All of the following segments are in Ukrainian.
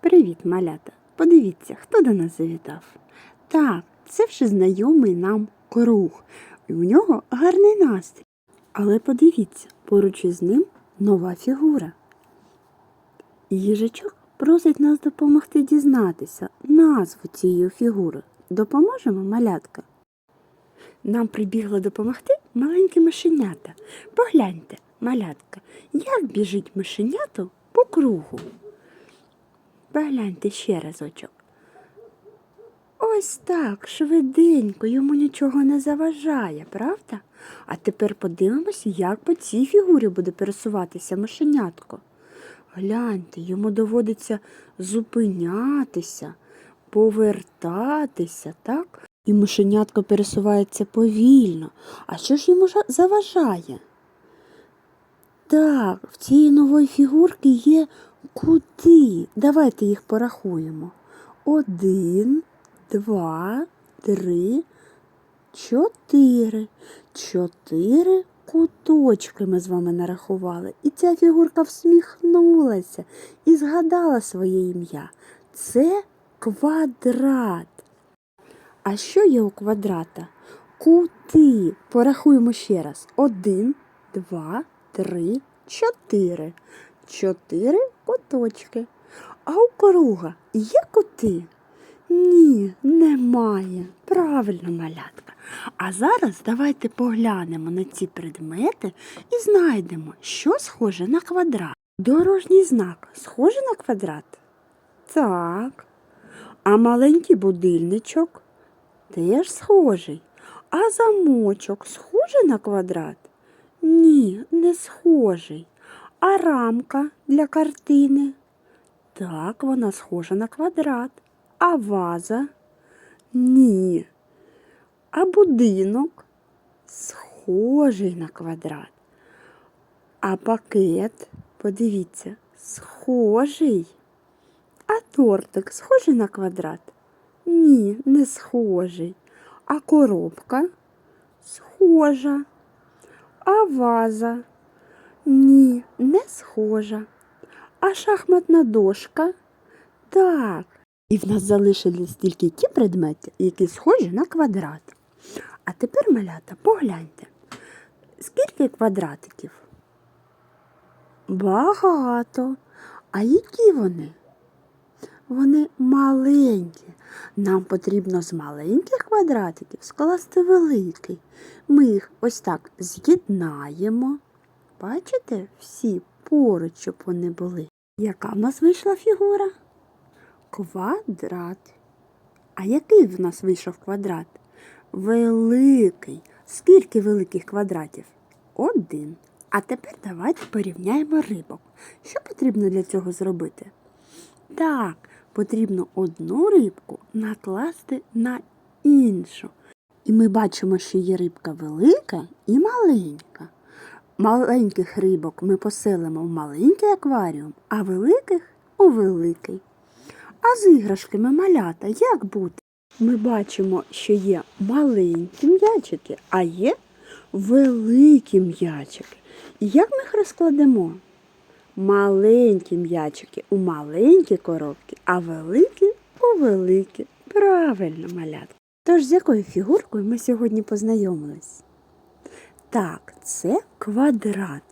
Привіт, малята! Подивіться, хто до нас завітав. Так, це вже знайомий нам круг. І у нього гарний настрій. Але подивіться, поруч із ним нова фігура. Їжачок просить нас допомогти дізнатися назву цієї фігури. Допоможемо, малятка? Нам прибігло допомогти маленькі мишенята. Погляньте, малятка, як біжить мишенято по кругу. Погляньте ще разочок. Ось так, швиденько, йому нічого не заважає, правда? А тепер подивимося, як по цій фігурі буде пересуватися мишенятко. Гляньте, йому доводиться зупинятися, повертатися, так? І мишенятко пересувається повільно. А що ж йому заважає? Так, в цієї нової фігурки є кути. Давайте їх порахуємо. Один, два, три, чотири. Чотири куточки ми з вами нарахували. І ця фігурка всміхнулася і згадала своє ім'я. Це квадрат. А що є у квадрата? Кути. Порахуємо ще раз. Один, два, три, чотири. Чотири куточки. А у круга є кути? Ні, немає. Правильно, малятка. А зараз давайте поглянемо на ці предмети і знайдемо, що схоже на квадрат. Дорожній знак схожий на квадрат? Так. А маленький будильничок теж схожий. А замочок схожий на квадрат? Ні, не схожий. А рамка для картини? Так, вона схожа на квадрат. А ваза? Ні. А будинок схожий на квадрат. А пакет, подивіться, схожий. А тортик схожий на квадрат? Ні, не схожий. А коробка схожа. А ваза? Ні, не схожа. А шахматна дошка? Так. І в нас залишились тільки ті предмети, які схожі на квадрат. А тепер, малята, погляньте, скільки квадратиків? Багато. А які вони? Вони маленькі. Нам потрібно з маленьких квадратиків скласти великий. Ми їх ось так з'єднаємо. Бачите, всі поруч, щоб вони були. Яка в нас вийшла фігура? Квадрат. А який в нас вийшов квадрат? Великий. Скільки великих квадратів? Один. А тепер давайте порівняємо рибок. Що потрібно для цього зробити? Так, потрібно одну рибку накласти на іншу. І ми бачимо, що є рибка велика і маленька. Маленьких рибок ми поселимо в маленький акваріум, а великих у великий. А з іграшками малята як бути? Ми бачимо, що є маленькі м'ячики, а є великі м'ячики. І як ми їх розкладемо? Маленькі м'ячики у маленькі коробки, а великі у великі. Правильно, малятка. Тож з якою фігуркою ми сьогодні познайомились? Так, це квадрат.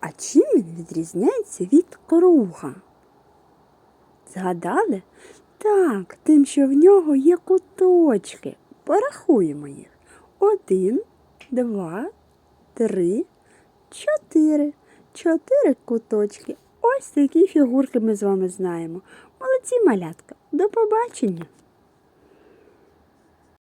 А чим він відрізняється від круга? Згадали? Так, тим, що в нього є куточки. Порахуємо їх. Один, два, три, чотири. Чотири куточки. Ось такі фігурки ми з вами знаємо. Молодці малятка. До побачення!